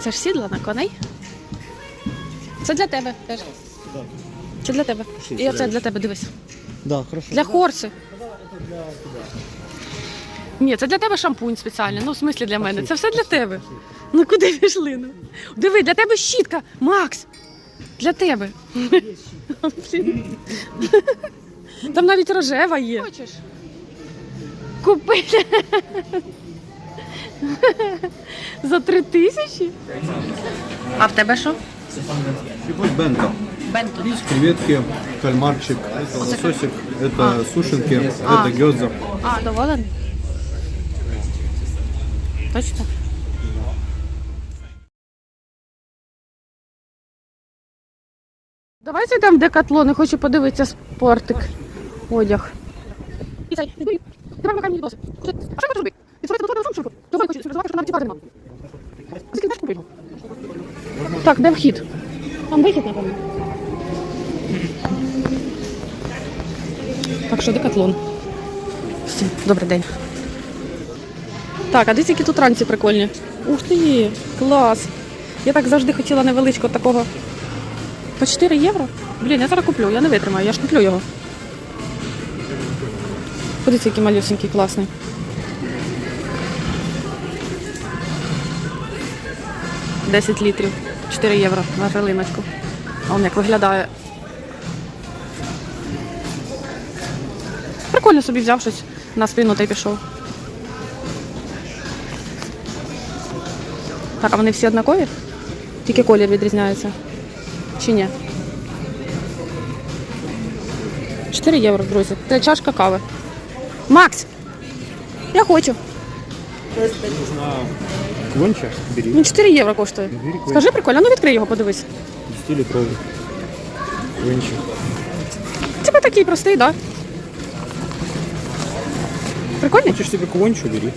Це ж сідла на коней. Це для тебе теж. Це для тебе. І оце для тебе, дивись. Да, хорошо. Для хорси. Ні, це для тебе шампунь спеціальний. Ну, в смислі для мене. Це все для тебе. Ну куди пішли? Ну? Диви, для тебе щітка. Макс! Для тебе. Там навіть рожева є. Хочеш? Купити. За три тисячі? А в тебе що? Любовь бенто. Бенто. Креветки, кальмарчик, это лососик, это сушенки, А. это гёдза. А, доволений? Точно? Давай зайдемо в декатлон, я хочу подивитися спортик. Одяг. І цей, ти Давай макай мені відоси. А що я хочу робити? Так, де вхід? Там вихід, напевно. Так що декатлон. Всім добрий день. Так, а дивіться, які тут ранці прикольні. Ух ти, клас. Я так завжди хотіла невеличкого такого. По 4 євро? Блін, я зараз куплю, я не витримаю, я ж куплю його. Подивіться, який малюсенький, класний. Десять літрів, 4 євро на жилиночку. А он як виглядає. Прикольно собі взяв щось на спину та й пішов. Так, а вони всі однакові? Тільки колір відрізняється. Чи ні? 4 євро, друзі. Це чашка кави. Макс! Я хочу. Конча, бери. Він 4 євро коштує. Бери. Скажи прикольно, ну відкрий його, подивись. 10-литровый. Конча. Типа такий простий, так? Да? Прикольний? Хочешь себе кончу, бери.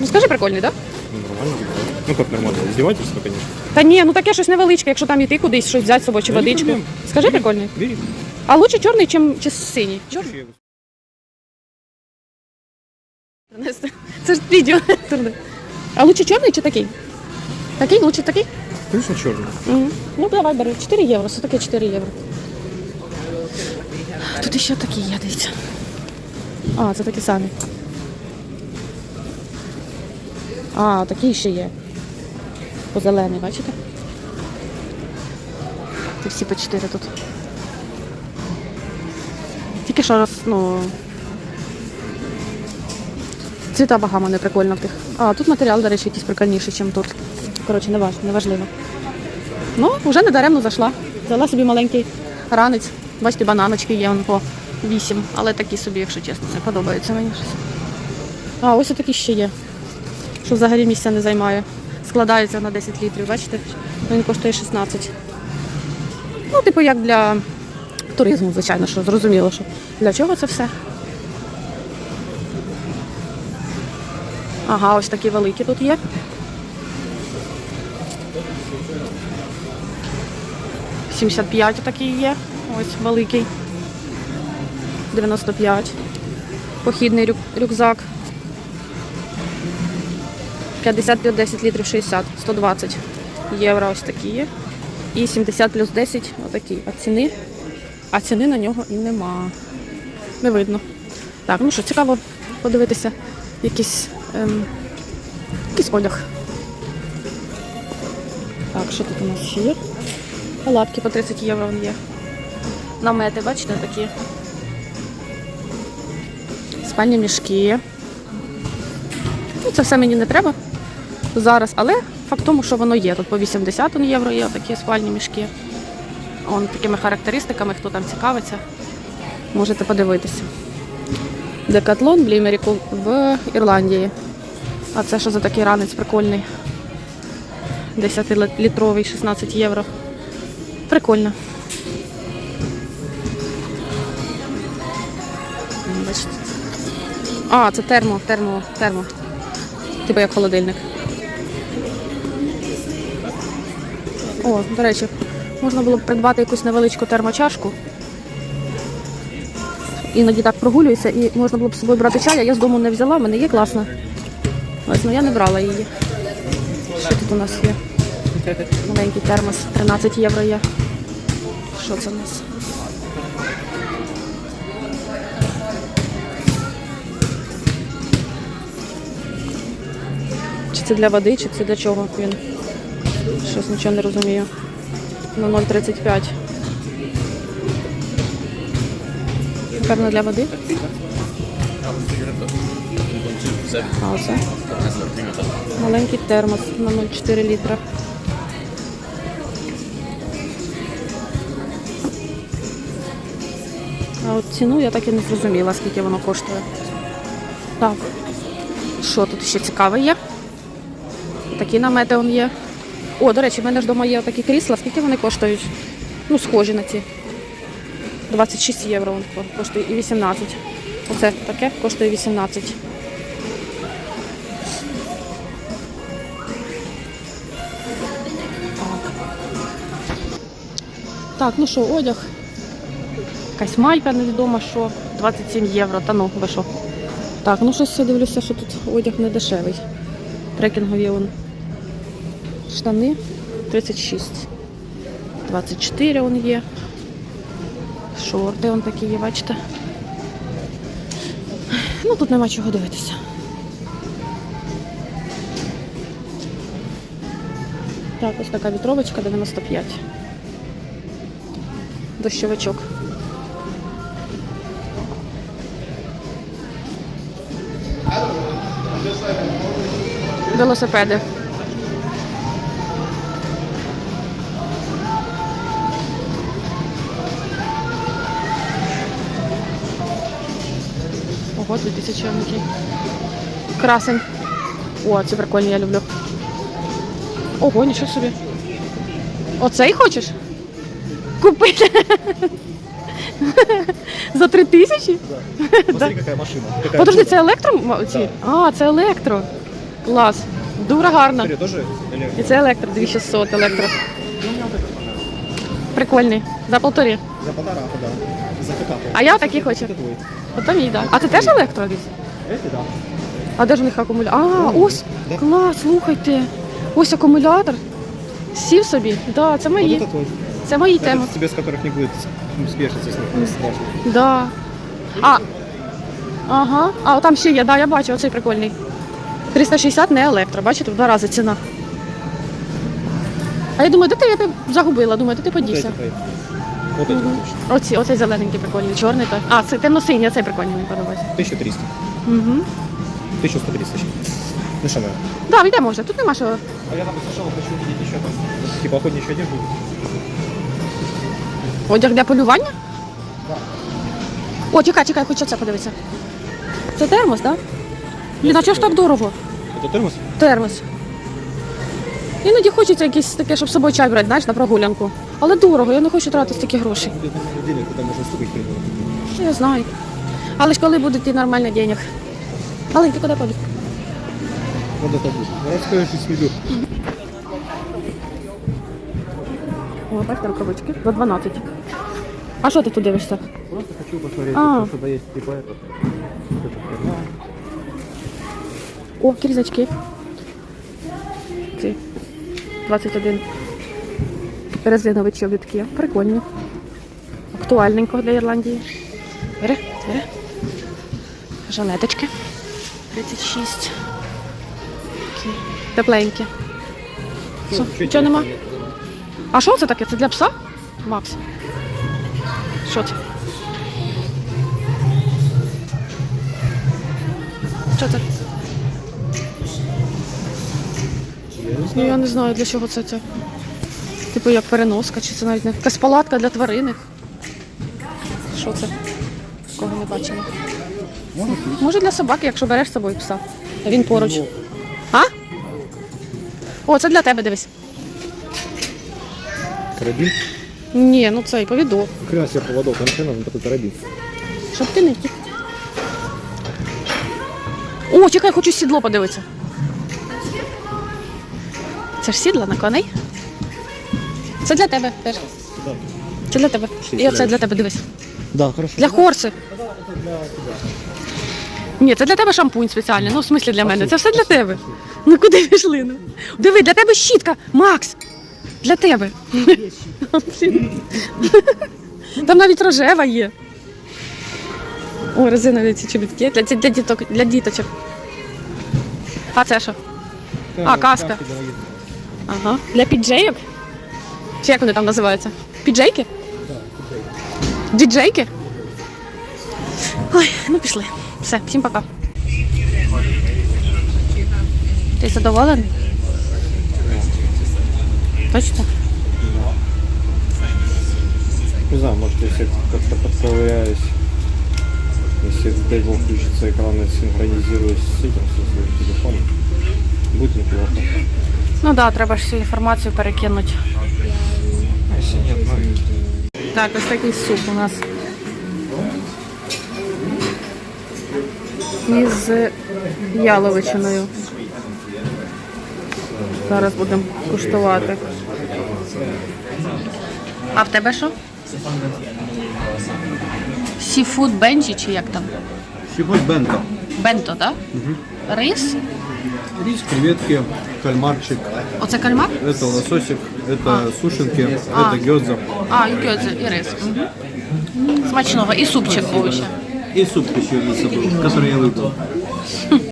Ну скажи прикольний, так? Да? Ну, нормально. Ну, как нормально? Издевательство, конечно. Та ні, ну таке щось невеличке, якщо там іти кудись, щось взяти з собою чи Та ні водичку. проблем. Скажи Бери. прикольний. Бери. А лучше чорний, чим чи синій? Чорний. Принести. Це ж відео. Турне. А лучше чорний чи такий? Такий, лучше такий? Конечно, черный. Мгм. Ну давай бери. 4 євро. Що таке 4 євро? Тут ще такі є, дивіться. А, це такі самі. А, такі ще є. Позелений, бачите? Це всі по 4 тут. Тільки що роз, ну. Цвіта багама не прикольно в тих. А, тут матеріал, до речі, якийсь прикольніший, ніж тут. Коротше, не важливо, неважливо. Ну, вже не даремно зайшла. Взяла собі маленький ранець. Бачите, бананочки є вон по 8, але такі собі, якщо чесно, не подобаються мені щось. А, ось такі ще є. Що взагалі місця не займає. Складається на 10 літрів, бачите? Він коштує 16. Ну, типу, як для туризму, звичайно, що зрозуміло, що для чого це все. Ага, ось такі великі тут є. Сімдесят п'ять такий є. Ось великий. 95. Похідний рюк- рюкзак. 50 плюс 10 літрів 60, 120 євро ось такі є. І 70 плюс 10 отакі. А ціни? А ціни на нього і нема. Не видно. Так, ну що, цікаво подивитися якийсь, ем, якийсь одяг. Так, що тут у нас ще є? Палатки по 30 євро є. Намети, бачите, такі. Спальні мішки. Ну, це все мені не треба зараз, але факт тому, що воно є. Тут по 80 євро є такі спальні мішки. Он такими характеристиками, хто там цікавиться, можете подивитися. Декатлон в в Ірландії. А це що за такий ранець прикольний? 10-літровий, 16 євро. Прикольно. Бачите. А, це термо, термо, термо. Типу як холодильник. О, до речі, можна було б придбати якусь невеличку термочашку. Іноді так прогулююся і можна було б з собою брати чай, а я з дому не взяла, в мене є класна. Ось, ну я не брала її. Що тут у нас є? Маленький термос, 13 євро є. Що це в нас? Чи це для води, чи це для чого він? Щось нічого не розумію. На 0,35. Певно для води. Оце? Маленький термос на 0,4 літра. А от ціну я так і не зрозуміла, скільки воно коштує. Так. Що тут ще цікаве є? Такі намети он є. О, до речі, в мене ж вдома є такі крісла. Скільки вони коштують? Ну, схожі на ці. 26 євро він коштує і 18. Оце таке коштує 18. Так, ну що, одяг. Якась майка невідома, що 27 євро. Та ну, ви що? Так, ну щось я дивлюся, що тут одяг не дешевий. Трекінгові он. Штани 36. 24 он є. Шорти он такі є, бачите. Ну тут нема чого дивитися. Так, ось така вітровочка 95. Дощовичок. Велосипеди. Ого, 2000 який. Красень. О, це прикольно, я люблю. Ого, нічого собі. Оцей хочеш? Купити? За три тисячі? Смотри, какая машина. Какая Подожди, чудо. це електро? м- ці? А, це електро. Клас. Дуже гарно. Смотри, тоже электро. І це електро, 2600 електро. Прикольний. За полторі. За полтора, да. За пикап. А я такий хочу. Это твой. Ото мій, так. А це теж електро десь? Эти, да. А де ж у них акумулятор? А, ось. Да. Клас, слухайте. Ось акумулятор. Сів собі. Да, це Вот мої. это твой. Це мої Это теми. тебе, с которых не будет ну, спешиться, если не страшно. Да. А. Ага. А, там ще є, да, я бачу, оцей прикольний. 360 не електро, бачите, в два рази ціна. А я думаю, де ти я тебе загубила? Думаю, де ти Вот подівся? эти твои. Вот эти Мгм. точно. Оці, оцей зелененький прикольний, чорний так. А, це темно-синій, цей прикольний мені подобається. 1300. Угу. 1130 точнее. Ну что, наверное. Да, йде може, тут нема що. А я там слышал, хочу увидеть еще там. Типа охотничья одежда. Одяг для полювання? О, чекай, чекай, хочу це подивитися. Це термос, так? Да? Блін, а чого ж так дорого? Это термос? Термос. Іноді хочеться якесь таке, щоб з собою чай брати, знаєш, на прогулянку. Але дорого, я не хочу тратити стільки грошей. Я знаю. Але ж коли буде йти нормально денег. Але ти куди побіг? Вот это будет. Раскаешься с виду. О, бачите, рукавички. За 12. А що ти тут дивишся? Просто хочу посмотреть, А. что есть типа это. Вот это херня. О, кірзачки. Ці. 21. Резинові чобітки. Прикольні. Актуальненько для Ірландії. Бери, бери. Жалеточки. 36. Такі Тепленькі. Що, чуть нічого нема? А що це таке? Це для пса? Макс. Що це? Що це? Ну я не знаю для чого це це. Типу як переноска, чи це навіть не якась палатка для тваринок. Що це? Кого не бачимо. Може для собаки, якщо береш з собою пса. Він поруч. А? О, це для тебе дивись. Карабин? Ні, ну цей повідок. Себе поводок, антенна, ну такой карабин. Щоб ти не втік. О, чекай, хочу сідло подивитися. Це ж сідло на коней? Це для тебе теж. Да. Це для тебе. І оце для тебе дивись. Да, хорошо. Для хорси. Ні, це для тебе шампунь спеціальний. Ну, в смислі для мене. Це все для тебе. Ну куди пішли? Ну? Диви, для тебе щітка. Макс! Для тебе. Там навіть рожева є. О, резинові ці чобітки для, для, діток, для діточок. А це що? А, каска. Ага. Для піджейок? Чи як вони там називаються? Піджейки? Діджейки? Ой, ну пішли. Все, всім пока. Ти задоволений? Точно? Не знаю, может, если как-то подковыряюсь, если, дай бог, включится экран и синхронизируюсь с этим, со своим телефоном, будет неплохо. Ну так, да, треба ж всю інформацію перекинути. А если нет, ну, Так, ось такий суп у нас. Із яловичиною. Зараз будемо куштувати. А в тебе що? Сіфуд бенджі чи як там? Щепоть бенто. Бенто, так? Да? Рис? Рис, креветки, кальмарчик. Оце кальмар? Это лососик, это сушенки, А. это гёдза. А, і гьодзе, і рис. Мгм. Смачного. І супчик був ще. И суп еще есть, забыл, который я выпил.